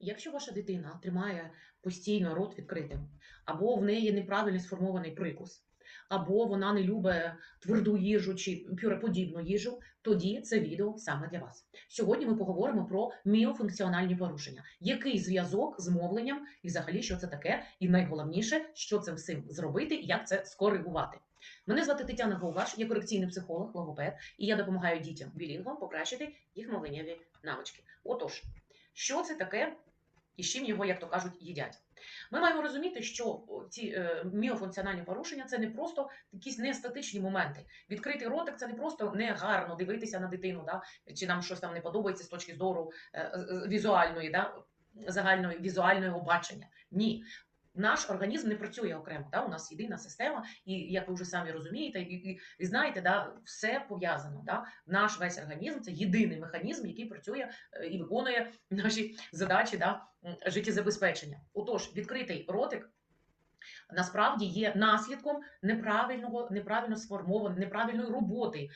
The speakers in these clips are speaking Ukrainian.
Якщо ваша дитина тримає постійно рот відкритим, або в неї неправильно сформований прикус, або вона не любить тверду їжу чи пюреподібну їжу, тоді це відео саме для вас. Сьогодні ми поговоримо про міофункціональні порушення, який зв'язок з мовленням і взагалі що це таке, і найголовніше, що цим всім зробити як це скоригувати. Мене звати Тетяна Говаш, я корекційний психолог, логопед, і я допомагаю дітям білінгвам покращити їх мовленнєві навички. Отож, що це таке і з чим його, як то кажуть, їдять. Ми маємо розуміти, що ці е, міофункціональні порушення це не просто якісь неестетичні моменти. Відкритий ротик це не просто негарно дивитися на дитину, да, чи нам щось там не подобається з точки зору е, е, візуальної, да, загальної візуального бачення. Ні. Наш організм не працює окремо, да? у нас єдина система, і як ви вже самі розумієте, і, і, і знаєте, да, все пов'язано. Да? Наш весь організм це єдиний механізм, який працює е, і виконує наші задачі да, життєзабезпечення. Отож, відкритий ротик насправді є наслідком неправильного, неправильно сформованої, неправильної роботи.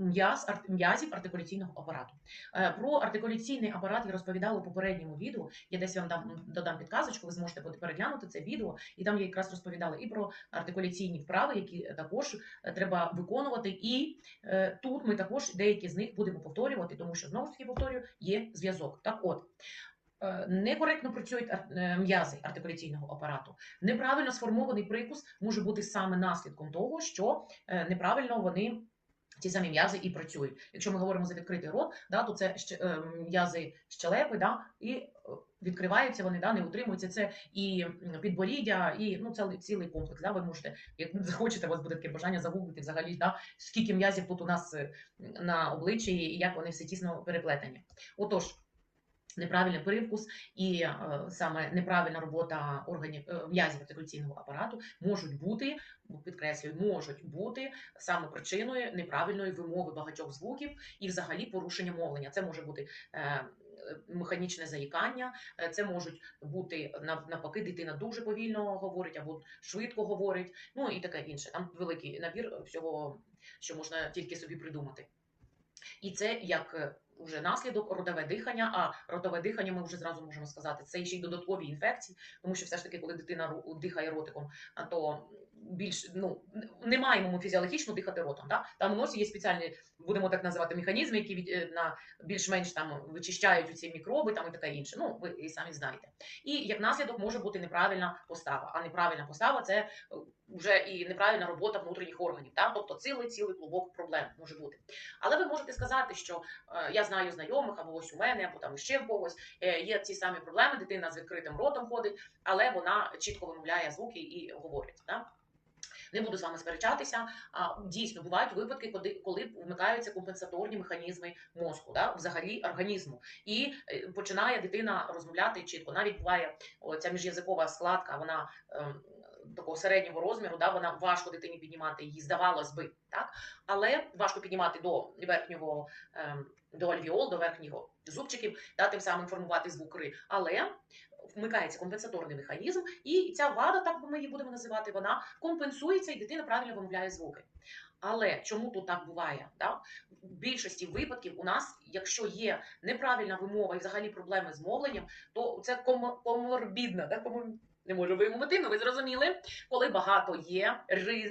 Е, М'яз ар- м'язів артикуляційного апарату. Е, Про артикуляційний апарат я розповідала у попередньому відео. Я десь вам дам додам підказочку. Ви зможете переглянути це відео, і там я якраз розповідала і про артикуляційні вправи, які також е, треба виконувати. І е, тут ми також деякі з них будемо повторювати, тому що знову ж таки повторюю, є зв'язок. Так, от. е, Некоректно працюють е, м'язи артикуляційного апарату. Неправильно сформований прикус може бути саме наслідком того, що е, неправильно вони ці самі м'язи і працюють. Якщо ми говоримо за відкритий рот, да, то це е, м'язи щелепи, да, і е, відкриваються вони, да, не утримуються. Це і підборіддя, і ну, цілий, цілий комплекс. Да, ви можете, як захочете, у вас буде таке бажання загуглити взагалі, да, скільки м'язів тут у нас е, на обличчі і як вони все тісно переплетені. Отож. Неправильний привкус і е, саме неправильна робота органів е, м'язів артикуляційного апарату можуть бути, підкреслюю, можуть бути саме причиною неправильної вимови багатьох звуків і взагалі порушення мовлення. Це може бути е, механічне заїкання, е, це можуть бути навпаки, дитина дуже повільно говорить або швидко говорить, ну і таке інше. Там великий набір всього, що можна тільки собі придумати. І це як е, вже наслідок ротове дихання. А ротове дихання ми вже зразу можемо сказати, це ще й додаткові інфекції, тому що все ж таки, коли дитина дихає ротиком, то більш ну не маємо ми фізіологічно дихати ротом. Да? Там у носі є спеціальні, будемо так називати, механізми, які від е, на більш-менш там вичищають ці мікроби, там і таке інше. Ну ви і самі знаєте. І як наслідок може бути неправильна постава. А неправильна постава це вже і неправильна робота внутрішніх органів. Да? Тобто цілий цілий клубок проблем може бути. Але ви можете сказати, що е, я знаю знайомих, або ось у мене, або там ще в когось е, є ці самі проблеми. Дитина з відкритим ротом ходить, але вона чітко вимовляє звуки і говорить. Да? Не буду з вами сперечатися. А дійсно бувають випадки, коли, коли вмикаються компенсаторні механізми мозку, да, взагалі організму, і е, починає дитина розмовляти чітко. Навіть буває ця міжязикова складка, вона ем, такого середнього розміру, да, вона важко дитині піднімати її, здавалось би, так, але важко піднімати до верхнього ем, до альвіол, до верхнього зубчиків, да, тим самим формувати звук ри. Але вмикається компенсаторний механізм, і ця вада, так ми її будемо називати, вона компенсується, і дитина правильно вимовляє звуки. Але чому тут так буває? Да? В більшості випадків у нас, якщо є неправильна вимова і взагалі проблеми з мовленням, то це ком- коморбідна, да? Не можу вимовити, ну ви зрозуміли, коли багато є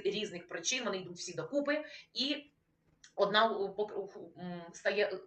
різних причин, вони йдуть всі докупи, і одна стає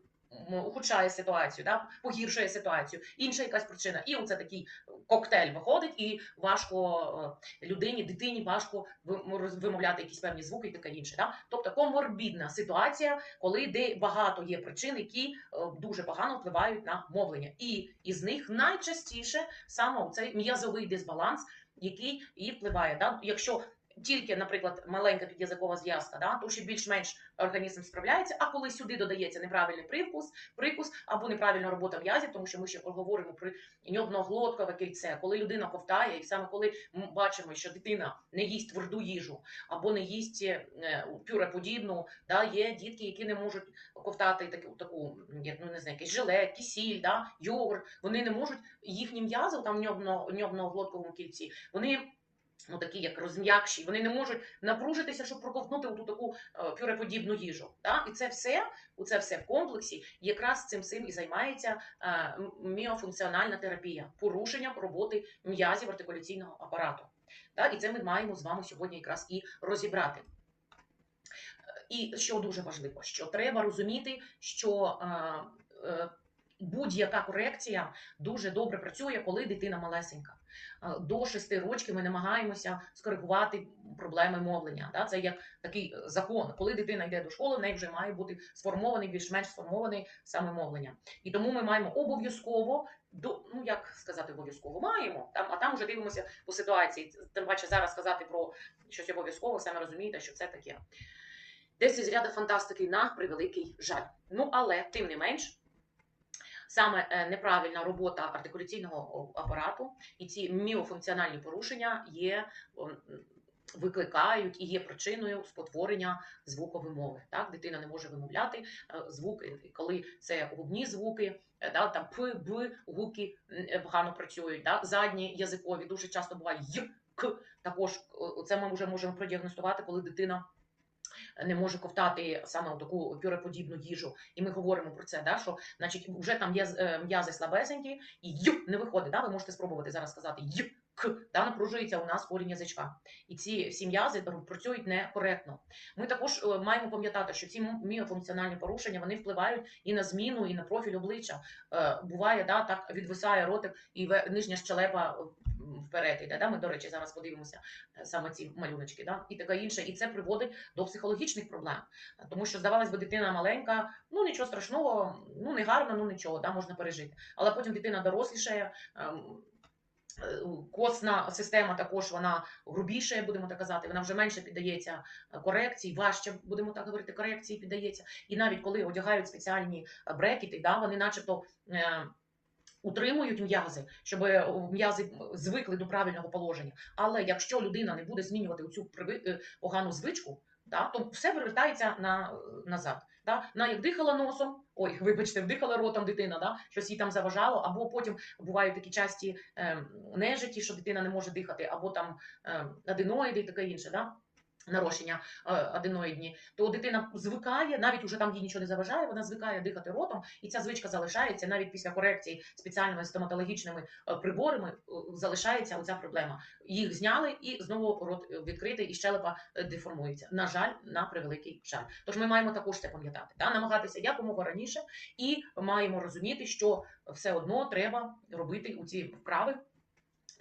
ухудшає ситуацію, да? погіршує ситуацію, інша якась причина. І оце такий коктейль виходить, і важко е, людині, дитині важко ви- вимовляти якісь певні звуки і таке інше. Да? Тобто коморбідна ситуація, коли де багато є причин, які е, дуже погано впливають на мовлення. І із них найчастіше саме цей м'язовий дисбаланс, який і впливає. Да? Якщо тільки, наприклад, маленька під'язикова зв'язка, да, то ще більш-менш організм справляється. А коли сюди додається неправильний привкус, прикус або неправильна робота м'язів, тому що ми ще говоримо про ньобноглоткове кільце, коли людина ковтає, і саме коли ми бачимо, що дитина не їсть тверду їжу або не їсть е, пюреподібну, да, є дітки, які не можуть ковтати таку, таку ну, не знаю, якийсь желе, кисіль, да, йогурт, вони не можуть їхні м'язи там ньобно, ньобноглотковому кільці, вони ну такі як розм'якші, вони не можуть напружитися, щоб проковтнути ту таку е, пюреподібну їжу. Да? І це все, у це все в комплексі, якраз цим цим і займається е, міофункціональна терапія, порушення роботи м'язів артикуляційного апарату. Да? І це ми маємо з вами сьогодні якраз і розібрати. І що дуже важливо, що треба розуміти, що е, е, будь-яка корекція дуже добре працює, коли дитина малесенька. Е, До 6 років ми намагаємося скоригувати проблеми мовлення. Да? Це як такий закон. Коли дитина йде до школи, в неї вже має бути сформований, більш-менш сформований саме мовлення. І тому ми маємо обов'язково до ну як сказати обов'язково маємо там, а там вже дивимося по ситуації. Тим паче зараз сказати про щось обов'язково, саме розумієте, що це таке. Десь із ряду фантастики на превеликий жаль. Ну але тим не менш. Саме е, неправильна робота артикуляційного апарату і ці міофункціональні порушення є викликають і є причиною спотворення звуковимови. Так, дитина не може вимовляти е, звуки, коли це губні звуки, е, да, там п, б, гуки е, погано працюють. Да, задні язикові дуже часто буває й, к. Також це ми вже можемо продіагностувати, коли дитина не може ковтати саме таку пюреподібну їжу. І ми говоримо про це, да, що значить вже там є е, м'язи слабесенькі, і й не виходить. Да, ви можете спробувати зараз сказати й. К да, напружується у нас корінь язичка, і ці всі м'язи працюють некоректно. Ми також е, маємо пам'ятати, що ці міофункціональні порушення вони впливають і на зміну, і на профіль обличчя. Е, буває, да, так відвисає ротик, і нижня щелепа е, вперед іде. Да? Ми, до речі, зараз подивимося саме ці малюночки, да? і таке інше. І це приводить до психологічних проблем. Тому що, здавалось би, дитина маленька, ну нічого страшного, ну не гарно, ну нічого, да, можна пережити. Але потім дитина дорослішає. Е, система також вона грубіше, будемо так казати, вона вже менше піддається е, корекції, важче, будемо так говорити, корекції піддається. І навіть коли одягають спеціальні е, брекети, да, вони начебто е, утримують м'язи, щоб м'язи звикли до правильного положення. Але якщо людина не буде змінювати цю погану звичку, да, то все повертається на, назад. Да? На як дихала носом, ой, вибачте, вдихала ротом дитина, да? щось їй там заважало, або потім бувають такі часті е, нежиті, що дитина не може дихати, або там е, аденоїди і таке інше. Да? Нарощення е, аденоїдні, то дитина звикає, навіть уже там їй нічого не заважає, вона звикає дихати ротом, і ця звичка залишається навіть після корекції спеціальними стоматологічними е, приборами. е, Залишається оця проблема. Їх зняли, і знову рот відкритий, і щелепа деформується. На жаль, на превеликий жаль. Тож ми маємо також це пам'ятати, та намагатися якомога раніше, і маємо розуміти, що все одно треба робити у ці вправи.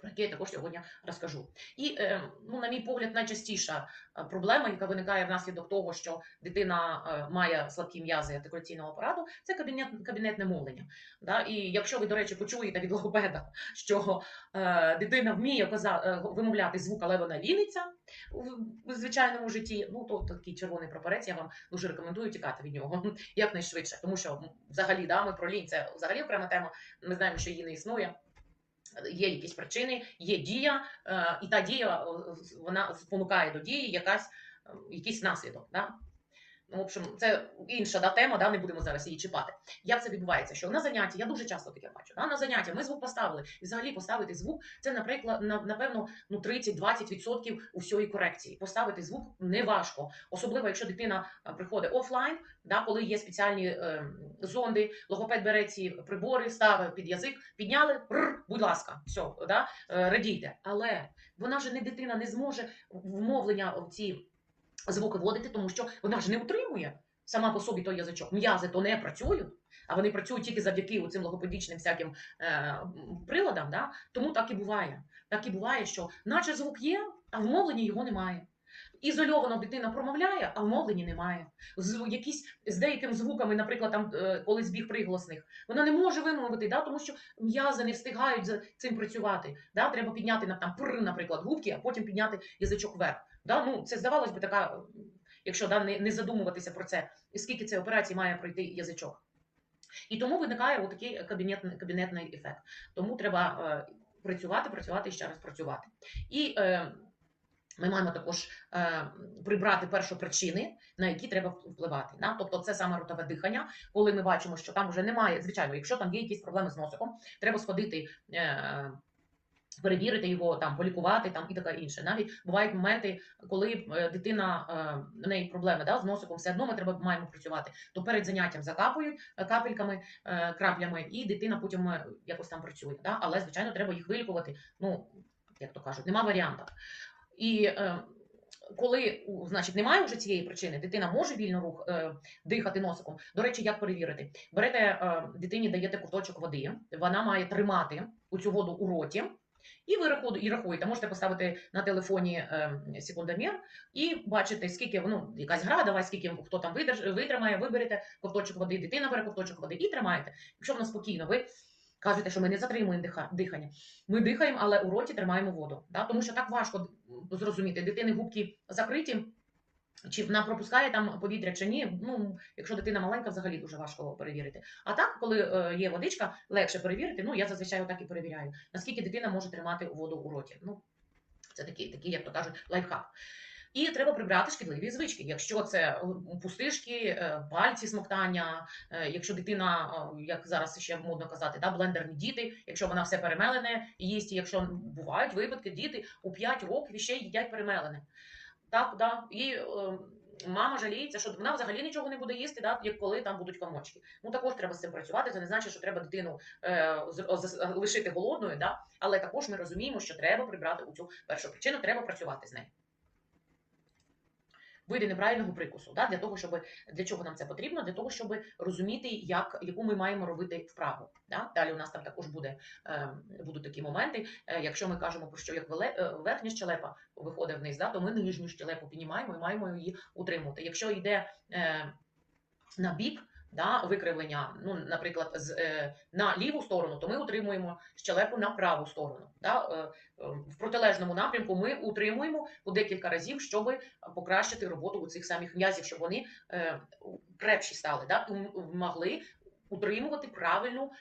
Про які я також сьогодні розкажу. І, е, ну, на мій погляд, найчастіша е, проблема, яка виникає внаслідок того, що дитина е, має слабкі м'язи артикуляційного апарату, це кабінет, кабінетне мовлення. Да? І якщо ви, до речі, почуєте від логопеда, що дитина вміє вимовляти звук, але вона ліниться в звичайному житті, ну то такий червоний прапорець, я вам дуже рекомендую тікати від нього якнайшвидше, тому що взагалі да, ми про лінь це взагалі окрема тема. Ми знаємо, що її не існує. Є якісь причини, є дія, е, і та дія е, вона спонукає до дії якась, е, якийсь наслідок. Да? Ну, в общем, це інша да, тема, да, не будемо зараз її чіпати. Як це відбувається? Що на занятті, я дуже часто таке бачу. Да, на заняття ми звук поставили. І взагалі поставити звук це, наприклад, на- напевно, ну 30-20% усієї корекції. Поставити звук не важко, особливо якщо дитина е, приходить офлайн, да, коли є спеціальні е, зонди, логопед бере ці прибори, ставить під язик, підняли, р, будь ласка, все, да, е, радійте. Але вона ж не дитина не зможе вмовлення в ці звуки вводити, тому що вона ж не утримує сама по собі той язичок. М'язи то не працюють, а вони працюють тільки завдяки цим логопедичним всяким е, приладам. Да? Тому так і буває. Так і буває, що наче звук є, а в його немає. Ізольовано дитина промовляє, а в немає. З якісь з деякими звуками, наприклад, там е, коли збіг приголосних, вона не може вимовити, да, тому що м'язи не встигають за цим працювати. Да? Треба підняти на там пр, наприклад, губки, а потім підняти язичок вверх. Да? Ну, це здавалось би така, якщо да, не, не задумуватися про це, скільки цієї операції має пройти язичок. І тому виникає отакий кабінетний, кабінетний ефект. Тому треба е, працювати, працювати і ще раз працювати. І е, ми маємо також е, прибрати першопричини, на які треба впливати. Да? Тобто це саме ротове дихання, коли ми бачимо, що там вже немає, звичайно, якщо там є якісь проблеми з носиком, треба сходити. Е, Перевірити його там, полікувати там і таке інше. Навіть бувають моменти, коли е, дитина е, в неї проблеми да, з носиком, все одно ми треба маємо працювати. То перед заняттям закапують е, капельками, краплями, і дитина потім якось там працює. Да? Але звичайно, треба їх вилікувати. Ну як то кажуть, нема варіантів. І коли значить немає вже цієї причини, дитина може вільно рух дихати носиком. До речі, як перевірити? Берете дитині, даєте ковточок води, вона має тримати у цю воду у роті. І ви рахуєте, і рахуєте, можете поставити на телефоні е, секундомір і бачите, скільки ну, якась гра, давай, скільки хто там витримає, виберете ковточок води, дитина бере ковточок води і тримаєте. Якщо воно спокійно, ви кажете, що ми не затримуємо диха- дихання. Ми дихаємо, але у роті тримаємо воду. Да? Тому що так важко зрозуміти, дитини губки закриті. Чи вона пропускає там повітря чи ні? Ну, якщо дитина маленька, взагалі дуже важко перевірити. А так, коли е, є водичка, легше перевірити. Ну, я зазвичай так і перевіряю, наскільки дитина може тримати воду у роті. Ну, це такий, такий, як то кажуть, лайфхак. І треба прибрати шкідливі звички. Якщо це е, пустишки, е, пальці смоктання, якщо дитина, як зараз ще модно казати, да, блендерні діти, якщо вона все перемелене їсть, якщо бувають випадки, діти у 5 років ще їдять перемелене. Так, да. І е, мама жаліється, що вона взагалі нічого не буде їсти, так, як коли там будуть комочки. Ну також треба з цим працювати. Це не значить, що треба дитину е, лишити голодною, да? але також ми розуміємо, що треба прибрати у цю першу причину, треба працювати з нею. Види неправильного прикусу, да? для того, щоб для чого нам це потрібно? Для того, щоб розуміти, як яку ми маємо робити вправу. Да? Далі у нас там також буде е, будуть такі моменти. Е, якщо ми кажемо про що як веле- е, верхня щелепа виходить вниз, да, то ми нижню щелепу піднімаємо і маємо її утримувати. Якщо йде на бік. Да, викривлення, ну, наприклад, з, е, на ліву сторону, то ми утримуємо щелепу на праву сторону. Да? Е, е, в протилежному напрямку ми утримуємо по декілька разів, щоб покращити роботу у цих самих м'язів, щоб вони е, крепші стали, да? і могли утримувати правильну.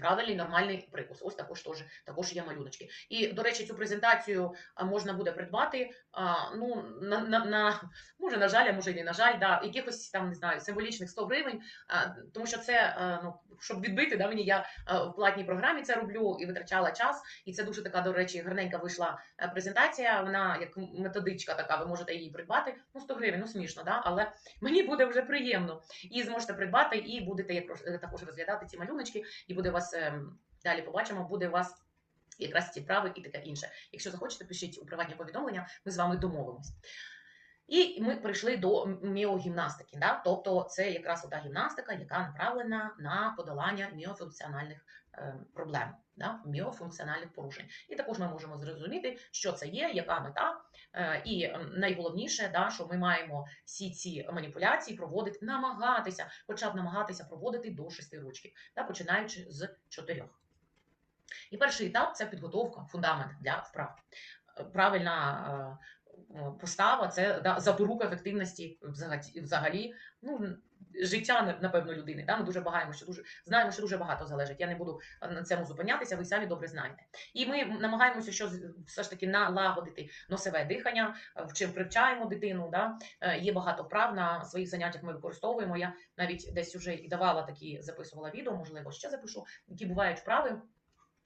Правильний нормальний прикус. Ось також теж також є малюночки. І до речі, цю презентацію можна буде придбати. Ну на, на, на може на жаль, а може і не на жаль, да, якихось там не знаю символічних 100 гривень. Тому що це ну щоб відбити, да, мені я в платній програмі це роблю і витрачала час. І це дуже така, до речі, гарненька вийшла е, презентація. Вона як методичка така, ви можете її придбати. Ну 100 гривень, ну смішно, да, але мені буде вже приємно. І зможете придбати, і будете е, також розглядати ці малюночки, і буде у вас ем, далі побачимо, буде у вас. Якраз ці вправи і таке інше. Якщо захочете, пишіть у приватні повідомлення, ми з вами домовимось. І ми прийшли до міогімнастики. Да? Тобто це якраз та гімнастика, яка направлена на подолання міофункціональних е, проблем, да? міофункціональних порушень. І також ми можемо зрозуміти, що це є, яка мета. Е, і найголовніше, да, що ми маємо всі ці маніпуляції проводити, намагатися, хоча б намагатися проводити до шести ручків, да, починаючи з чотирьох. І перший етап це підготовка, фундамент для вправ. Е, Правильна е, постава це да, запорука ефективності взагалі. Ну, життя, напевно, людини. Да? Ми дуже багаємо, що дуже знаємо, що дуже багато залежить. Я не буду на цьому зупинятися, ви самі добре знаєте. І ми намагаємося що все ж таки налагодити носове дихання, в чим привчаємо дитину. Да? Е, Є багато вправ на своїх заняттях. Ми використовуємо. Я навіть десь уже і давала такі, записувала відео, можливо, ще запишу, які бувають вправи.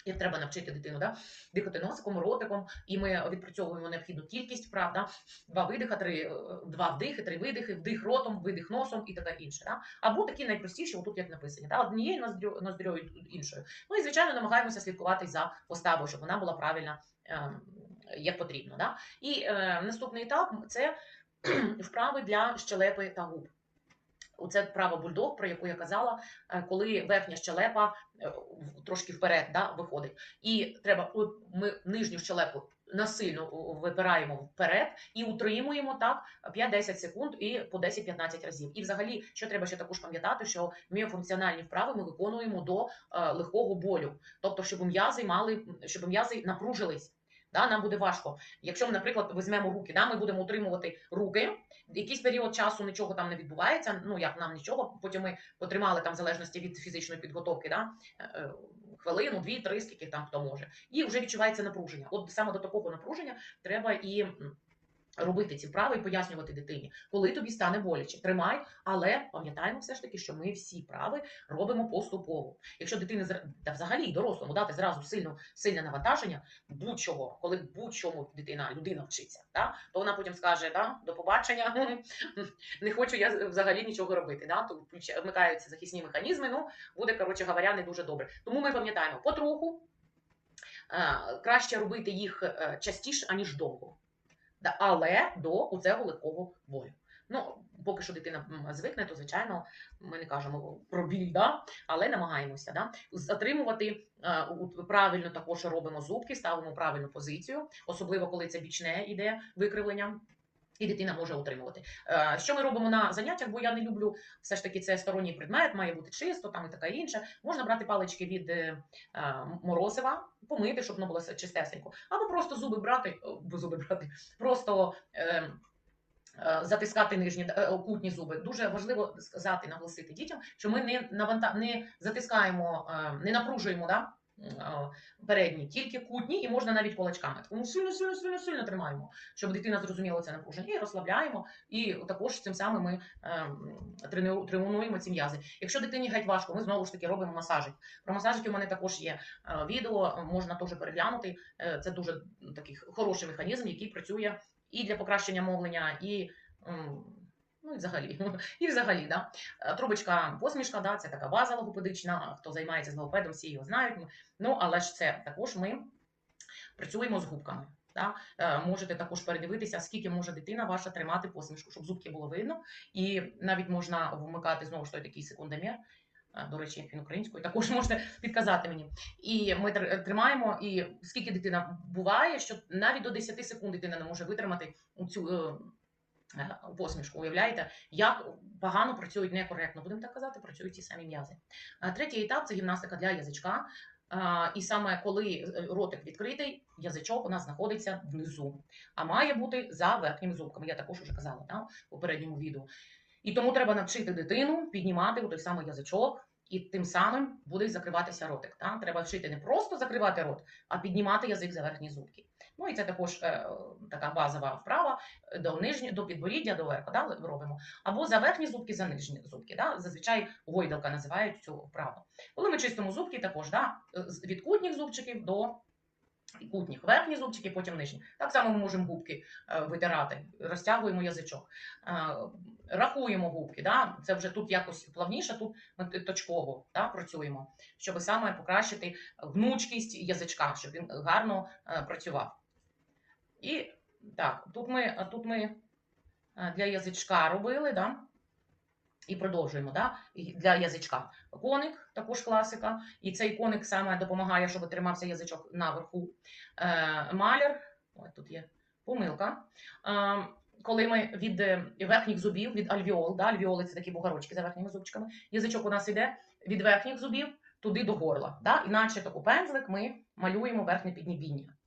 Як треба навчити дитину да? дихати носиком, ротиком, і ми відпрацьовуємо необхідну кількість вправ, да? два видиха, три, е, два вдихи, три видихи, вдих ротом, видих носом і таке інше. Да? Або такі найпростіші, отут як написані, да? однією ноздрю, іншою. Ну і звичайно намагаємося слідкувати за поставою, щоб вона була правильна е, як потрібно. Да? І е, наступний етап це вправи для щелепи та губ. Оце вправа бульдог, про яку я казала, е, коли верхня щелепа е, трошки вперед да, виходить. І треба ми нижню щелепу насильно випираємо вперед і утримуємо так 5-10 секунд і по 10-15 разів. І взагалі, що треба ще також пам'ятати, що міофункціональні вправи ми виконуємо до е, легкого болю, тобто, щоб м'язи мали, щоб м'язи напружились. Да, нам буде важко. Якщо ми, наприклад, візьмемо руки, да, ми будемо утримувати руки, якийсь період часу нічого там не відбувається. Ну як нам нічого. Потім ми потримали там в залежності від фізичної підготовки, да, е, е, хвилину, дві, три, скільки там хто може, і вже відчувається напруження. От саме до такого напруження треба і робити ці вправи і пояснювати дитині, коли тобі стане боляче. Тримай, але пам'ятаємо все ж таки, що ми всі вправи робимо поступово. Якщо дитини зра- та взагалі дорослому дати зразу сильно, сильне навантаження, будь-чого, коли будь-чому дитина, людина вчиться, та, то вона потім скаже: да, до побачення, не хочу я взагалі нічого робити. Да, включа- вмикаються захисні механізми, ну буде, коротше говоря, не дуже добре. Тому ми пам'ятаємо потроху. Краще робити їх е, частіше, аніж довго. Але до оцього легкого болю. Ну, поки що дитина звикне, то звичайно ми не кажемо про біль, да? але намагаємося да? затримувати е, у- правильно також робимо зубки, ставимо правильну позицію, особливо коли це бічне іде викривлення. І дитина може утримувати. Е, Що ми робимо на заняттях? Бо я не люблю все ж таки це сторонній предмет, має бути чисто, там і таке інше. Можна брати палички від е, е, морозива, помити, щоб воно було чистесенько, або просто зуби брати, зуби брати, просто затискати нижні кутні зуби. Дуже важливо сказати, наголосити дітям, що ми не наванта... не затискаємо, не напружуємо да, передні, тільки кутні, і можна навіть кулачками. Тому сильно, сильно, сильно, сильно тримаємо, щоб дитина зрозуміла це напруження, і розслабляємо. І також цим самим ми е, тренуємо ці м'язи. Якщо дитині геть важко, ми знову ж таки робимо масажик. Про масажики у мене також є е, відео, можна теж переглянути. Е, Це дуже такий хороший механізм, який працює і для покращення мовлення, і ну і взагалі, і взагалі, да. Е, Трубочка посмішка, да, це така база логопедична. Хто займається з логопедом, всі його знають. Ну але ж це також ми працюємо з губками. Да? Е, Можете також передивитися, скільки може дитина ваша тримати посмішку, щоб зубки було видно. І навіть можна вмикати знову ж той такий секундомір. Е, До речі, він українською також можете підказати мені. І ми тримаємо, і скільки дитина буває, що навіть до 10 секунд дитина не може витримати цю посмішку. Уявляєте, як погано працюють некоректно, будемо так казати, працюють ті самі м'язи. Е, Третій етап це гімнастика для язичка. Е, І саме коли е, ротик відкритий, язичок у нас знаходиться внизу, а має бути за верхніми зубками. Я також уже казала да, в попередньому відео. І тому треба навчити дитину піднімати той самий язичок, і тим самим буде закриватися ротик. Та? Треба вчити не просто закривати рот, а піднімати язик за верхні зубки. Ну і це також е, така базова вправа е, до нижньої, до підборіддя, до верху, да, робимо. Або за верхні зубки, за нижні зубки. Да? Зазвичай гойдалка називають цю вправу. Коли ми чистимо зубки, також да, з- від кутніх зубчиків до кутніх, верхні зубчики, потім нижні. Так само ми можемо губки е, витирати, розтягуємо язичок, е, рахуємо губки. Да? Це вже тут якось плавніше, тут ми точково да, працюємо, щоб саме покращити гнучкість язичка, щоб він гарно е, працював. І так, тут ми, тут ми е, для язичка робили, да? і продовжуємо да? і для язичка. Коник, також класика. І цей коник саме допомагає, щоб тримався язичок наверху. Е, маляр, ой, тут є помилка. Е, коли ми від е, верхніх зубів, від альвіол, да? альвіоли це такі бугорочки за верхніми зубчиками, язичок у нас йде від верхніх зубів туди до горла. Да? Іначе таку пензлик ми малюємо верхнє піднебіння.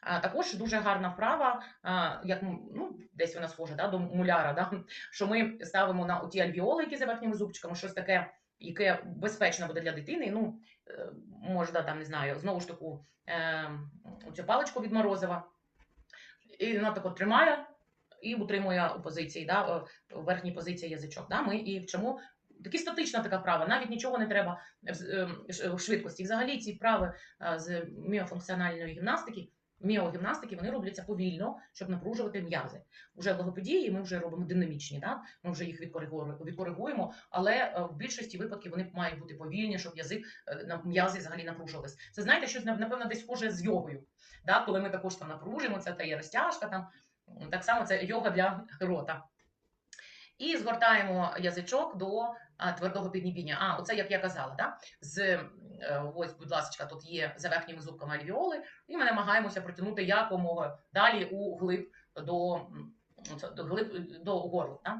А, також дуже гарна вправа, як ну, десь вона схожа да, до муляра, да, що ми ставимо на ті альвіоли, які за верхніми зубчиками, щось таке, яке безпечно буде для дитини. Ну, е, можна там, не знаю, знову ж таку е, цю паличку від морозива. І вона тако тримає і утримує у позиції, да, е, в верхній позиції язичок. Да, ми і вчимо. Такі статична така вправа, навіть нічого не треба в е, швидкості. Взагалі ці вправи е, з міофункціональної гімнастики, міогімнастики, вони робляться повільно, щоб напружувати м'язи. Уже в логопедії ми вже робимо динамічні, так? ми вже їх відкоригуємо, але е, в більшості випадків вони мають бути повільні, щоб язик е, м'язи взагалі напружувались. Це знаєте, щось напевно десь схоже з йогою. Так? Коли ми також там напружуємо, це та є розтяжка, там так само це йога для рота. І згортаємо язичок до твердого піднібіння. А, оце як я казала, да? з е, ось, будь ласка, тут є за верхніми зубками альвіоли, і ми намагаємося протягнути якомога далі у глиб до, до, глиб, до горла. Да?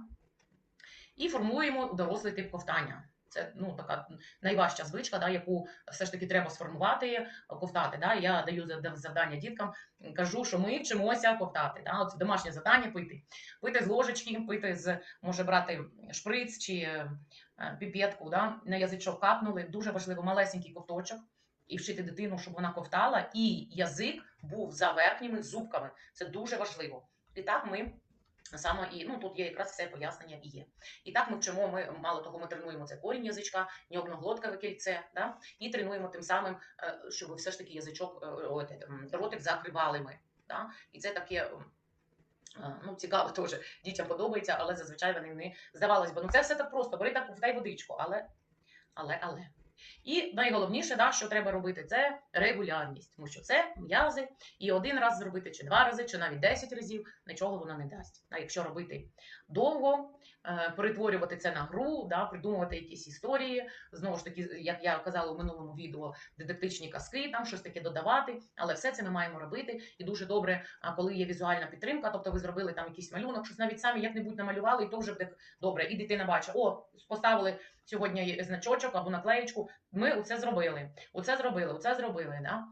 І формуємо дорослий тип ковтання. Це ну, така найважча звичка, да, яку все ж таки треба сформувати, ковтати. Да? Я даю завдання діткам, кажу, що ми вчимося ковтати. Да? Це домашнє завдання пити. Пити з ложечки, пити з, може брати шприц чи е, піпетку, да? на язичок капнули. Дуже важливо малесенький ковточок. І вчити дитину, щоб вона ковтала, і язик був за верхніми зубками. Це дуже важливо. І так ми саме і ну тут є якраз все пояснення і є. І так ми вчимо. Ми мало того, ми тренуємо це корінь язичка, ньогноглоткове кільце, да? і тренуємо тим самим, е, щоб все ж таки язичок, е, ротик закривали ми. Да? І це таке. е, Ну, цікаво теж дітям подобається, але зазвичай вони не здавалось би. Ну це все так просто. Бери так вдай водичку, але, але, але. І найголовніше, да, що треба робити, це регулярність, тому що це м'язи, і один раз зробити, чи два рази, чи навіть 10 разів, нічого воно не дасть. А якщо робити довго, е, перетворювати це на гру, да, придумувати якісь історії, знову ж таки, як я казала у минулому відео, дидактичні казки, там щось таке додавати, але все це ми маємо робити. І дуже добре, коли є візуальна підтримка, тобто ви зробили там якийсь малюнок, щось навіть самі як-небудь намалювали, і то вже буде добре. І дитина бачить, о, поставили сьогодні значочок або наклеєчку. Ми оце зробили, оце зробили, оце зробили. Да?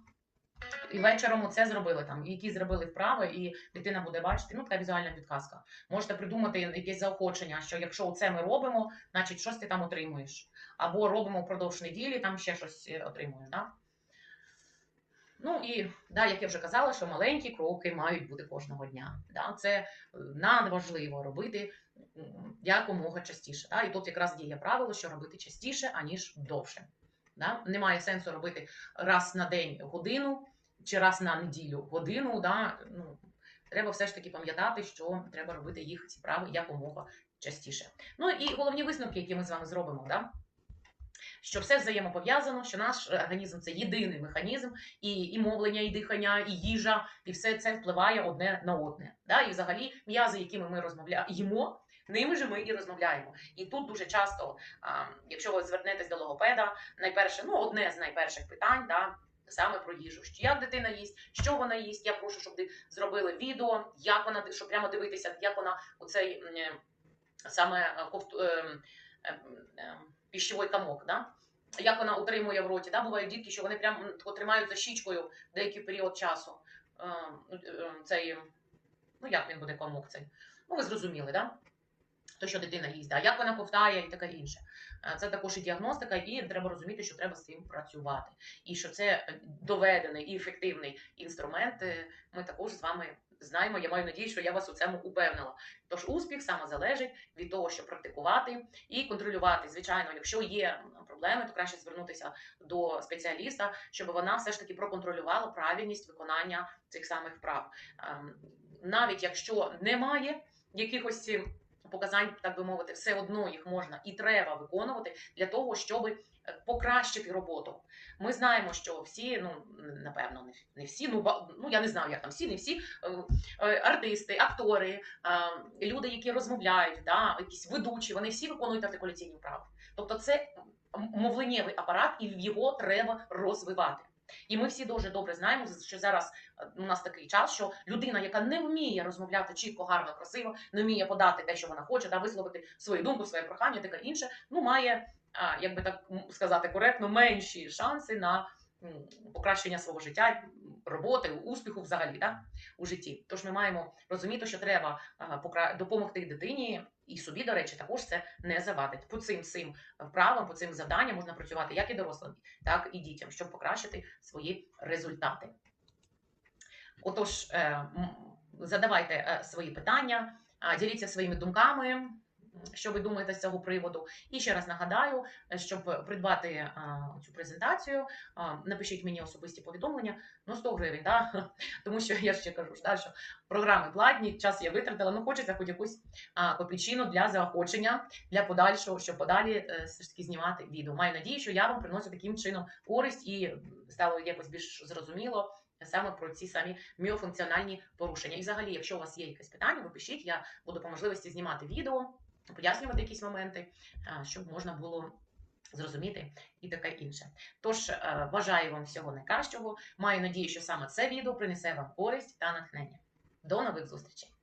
І вечором оце зробили там, які зробили вправи, і дитина буде бачити. Ну, така візуальна підказка. Можете придумати якесь заохочення, що якщо це ми робимо, значить щось ти там отримуєш. Або робимо впродовж неділі, там ще щось е, отримуєш. Да? Ну і да, як я вже казала, що маленькі кроки мають бути кожного дня. Да? Це е, надважливо робити якомога частіше. Да? І тут якраз діє правило, що робити частіше, аніж довше. Да? Немає сенсу робити раз на день годину чи раз на неділю годину. Да? Ну, треба все ж таки пам'ятати, що треба робити їх ці справи якомога частіше. Ну і головні висновки, які ми з вами зробимо. Да? Що все взаємопов'язано, що наш організм це єдиний механізм, і, і мовлення, і дихання, і їжа, і все це впливає одне на одне. Да? І взагалі м'язи, якими ми розмовляємо, ними же ми і розмовляємо. І тут дуже часто, якщо ви звернетесь до логопеда, найперше, ну одне з найперших питань, да, саме про їжу. Що як дитина їсть, що вона їсть. Я прошу, щоб зробили відео, як вона щоб прямо дивитися, як вона оцей м, е, саме е, ковт, ем, ем, ем, піщовий комок, да? як вона утримує в роті. Да? Бувають дітки, що вони прямо тримають за щічкою деякий період часу. Е, Цей, ну як він буде комок цей? Ну, ви зрозуміли, да? То, що дитина їсть, да? як вона ковтає і таке інше. Е, Це також і діагностика, і треба розуміти, що треба з цим працювати. І що це е, доведений і ефективний інструмент. е, Ми також з вами знаємо. Я маю надію, що я вас у цьому упевнила. Тож успіх саме залежить від того, щоб практикувати і контролювати. Звичайно, якщо є проблеми, то краще звернутися до спеціаліста, щоб вона все ж таки проконтролювала правильність виконання цих самих вправ. Ем, Навіть якщо немає якихось показань, так би мовити, все одно їх можна і треба виконувати для того, щоб покращити роботу. Ми знаємо, що всі, ну напевно, не, всі, ну ну я не знаю, як там всі, не всі е, е, артисти, актори, е, люди, які розмовляють, да, якісь ведучі, вони всі виконують артикуляційні вправи. Тобто, це мовленнєвий апарат, і його треба розвивати. І ми всі дуже добре знаємо, що зараз е, у нас такий час, що людина, яка не вміє розмовляти чітко, гарно, красиво, не вміє подати те, що вона хоче, да, висловити свою думку, своє прохання, таке інше, ну має, як би так сказати коректно, менші шанси на покращення свого життя, роботи, успіху взагалі да, у житті. Тож ми маємо розуміти, що треба допомогти дитині і собі, до речі, також це не завадить. По цим цим вправам, по цим завданням можна працювати як і дорослим, так і дітям, щоб покращити свої результати. Отож, е, задавайте е, свої питання, діліться своїми думками, що ви думаєте з цього приводу. І ще раз нагадаю, е, щоб придбати а, цю презентацію, а, напишіть мені особисті повідомлення, ну 100 гривень, да? тому що я ще кажу, що програми платні, час я витратила, ну хочеться хоч якусь копійчину для заохочення, для подальшого, щоб подалі е, все ж таки знімати відео. Маю надію, що я вам приношу таким чином користь і стало якось більш зрозуміло саме про ці самі міофункціональні порушення. І взагалі, якщо у вас є якесь питання, ви пишіть, я буду по можливості знімати відео, пояснювати якісь моменти, щоб можна було. Зрозуміти і таке інше. Тож е, бажаю вам всього найкращого. Маю надію, що саме це відео принесе вам користь та натхнення. До нових зустрічей!